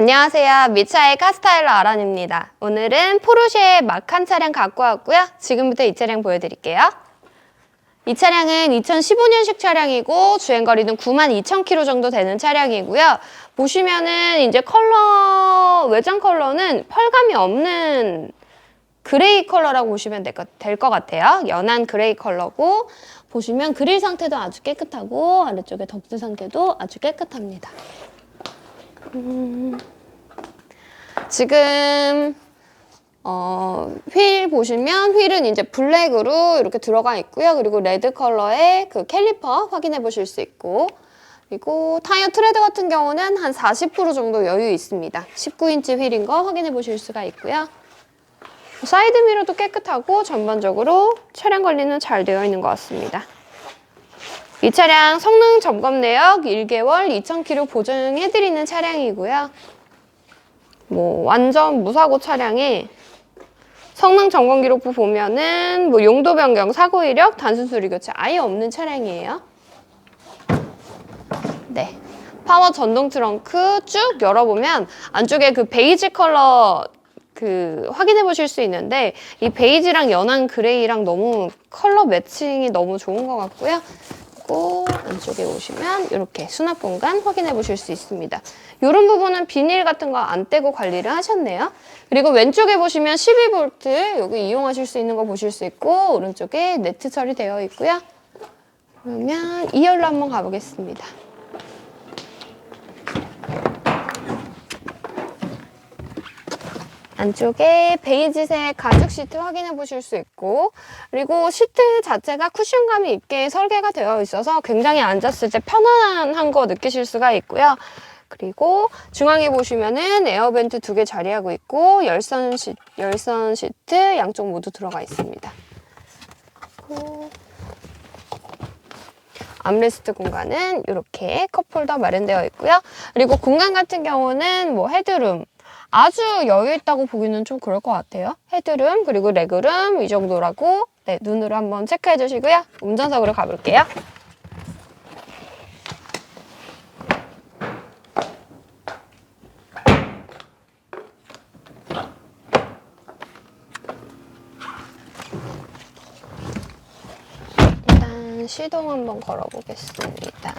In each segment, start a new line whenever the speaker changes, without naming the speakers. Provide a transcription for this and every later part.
안녕하세요. 미차의 카스타일러 아란입니다. 오늘은 포르쉐 마칸 차량 갖고 왔고요. 지금부터 이 차량 보여드릴게요. 이 차량은 2015년식 차량이고 주행거리는 92,000km 정도 되는 차량이고요. 보시면은 이제 컬러, 외장 컬러는 펄감이 없는 그레이 컬러라고 보시면 될 것 같아요. 연한 그레이 컬러고 보시면 그릴 상태도 아주 깨끗하고 아래쪽에 덕트 상태도 아주 깨끗합니다. 음, 지금 어, 휠 보시면 휠은 이제 블랙으로 이렇게 들어가 있고요. 그리고 레드 컬러의 그 캘리퍼 확인해 보실 수 있고 그리고 타이어 트레드 같은 경우는 한 40% 정도 여유 있습니다. 19인치 휠인 거 확인해 보실 수가 있고요. 사이드 미러도 깨끗하고 전반적으로 차량 관리는 잘 되어 있는 것 같습니다. 이 차량 성능 점검 내역 1개월 2,000km 보증해드리는 차량이고요. 뭐 완전 무사고 차량에 성능 점검 기록부 보면은 뭐 용도 변경, 사고 이력, 단순 수리 교체 아예 없는 차량이에요. 네. 파워 전동 트렁크 쭉 열어보면 안쪽에 그 베이지 컬러 그 확인해 보실 수 있는데 이 베이지랑 연한 그레이랑 너무 컬러 매칭이 너무 좋은 것 같고요. 그리고 안쪽에 오시면 이렇게 수납 공간 확인해 보실 수 있습니다. 이런 부분은 비닐 같은 거 안 떼고 관리를 하셨네요. 그리고 왼쪽에 보시면 12V 여기 이용하실 수 있는 거 보실 수 있고 오른쪽에 네트 처리되어 있고요. 그러면 2열로 한번 가보겠습니다. 안쪽에 베이지색 가죽 시트 확인해 보실 수 있고 그리고 시트 자체가 쿠션감이 있게 설계가 되어 있어서 굉장히 앉았을 때 편안한 거 느끼실 수가 있고요. 그리고 중앙에 보시면은 에어벤트 두 개 자리하고 있고 열선, 시, 열선 시트 양쪽 모두 들어가 있습니다. 암레스트 공간은 이렇게 컵홀더 마련되어 있고요. 그리고 공간 같은 경우는 뭐 헤드룸, 아주 여유 있다고 보기는 좀 그럴 것 같아요. 헤드룸 그리고 레그룸 이 정도라고 네, 눈으로 한번 체크해 주시고요. 운전석으로 가볼게요. 일단 시동 한번 걸어보겠습니다.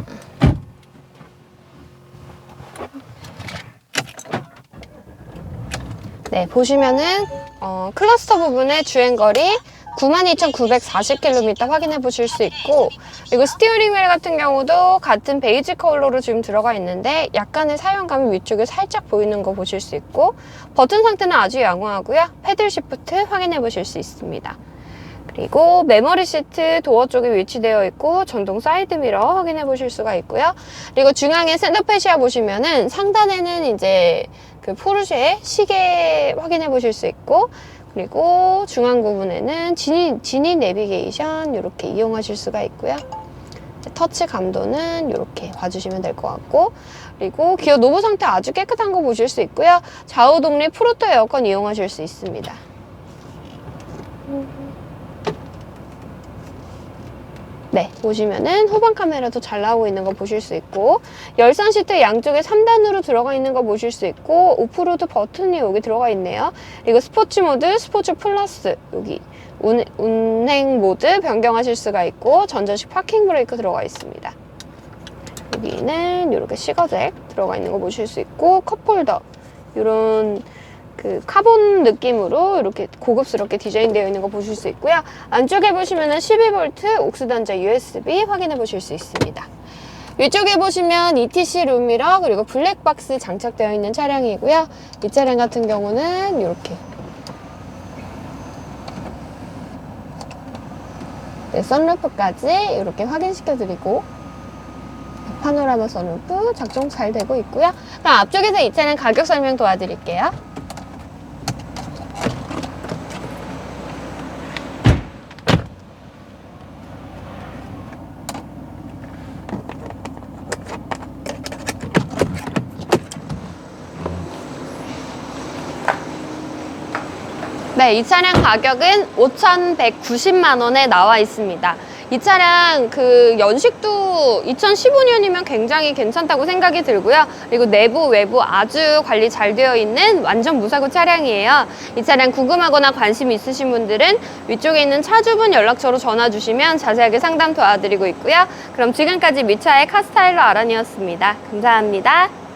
네, 보시면은 어, 클러스터 부분의 주행거리 92,940km 확인해 보실 수 있고 그리고 스티어링 휠 같은 경우도 같은 베이지 컬러로 지금 들어가 있는데 약간의 사용감이 위쪽에 살짝 보이는 거 보실 수 있고 버튼 상태는 아주 양호하고요. 패들 시프트 확인해 보실 수 있습니다. 그리고 메모리 시트 도어 쪽에 위치되어 있고 전동 사이드 미러 확인해 보실 수가 있고요. 그리고 중앙에 센터페시아 보시면은 상단에는 이제 그 포르쉐 시계 확인해 보실 수 있고 그리고 중앙 부분에는 지니, 지니 내비게이션 이렇게 이용하실 수가 있고요. 터치 감도는 이렇게 봐주시면 될 것 같고 그리고 기어 노브 상태 아주 깨끗한 거 보실 수 있고요. 좌우 독립 프로토 에어컨 이용하실 수 있습니다. 네, 보시면은 후방 카메라도 잘 나오고 있는 거 보실 수 있고 열선 시트 양쪽에 3단으로 들어가 있는 거 보실 수 있고 오프로드 버튼이 여기 들어가 있네요. 그리고 스포츠 모드, 스포츠 플러스 여기 운, 운행 모드 변경하실 수가 있고 전자식 파킹 브레이크 들어가 있습니다. 여기는 이렇게 시거잭 들어가 있는 거 보실 수 있고 컵홀더 이런 그 카본 느낌으로 이렇게 고급스럽게 디자인되어 있는 거 보실 수 있고요. 안쪽에 보시면 은 12V 옥스 단자 USB 확인해 보실 수 있습니다. 위쪽에 보시면 ETC 룸미러 그리고 블랙박스 장착되어 있는 차량이고요. 이 차량 같은 경우는 이렇게 네, 선루프까지 이렇게 확인시켜 드리고 파노라마 선루프 작동 잘 되고 있고요. 그럼 앞쪽에서 이 차량 가격 설명 도와드릴게요. 네, 이 차량 가격은 5,190만 원에 나와 있습니다. 이 차량 그 연식도 2015년이면 굉장히 괜찮다고 생각이 들고요. 그리고 내부, 외부 아주 관리 잘 되어 있는 완전 무사고 차량이에요. 이 차량 궁금하거나 관심 있으신 분들은 위쪽에 있는 차주분 연락처로 전화 주시면 자세하게 상담 도와드리고 있고요. 그럼 지금까지 미차의 카스타일러 아란이었습니다. 감사합니다.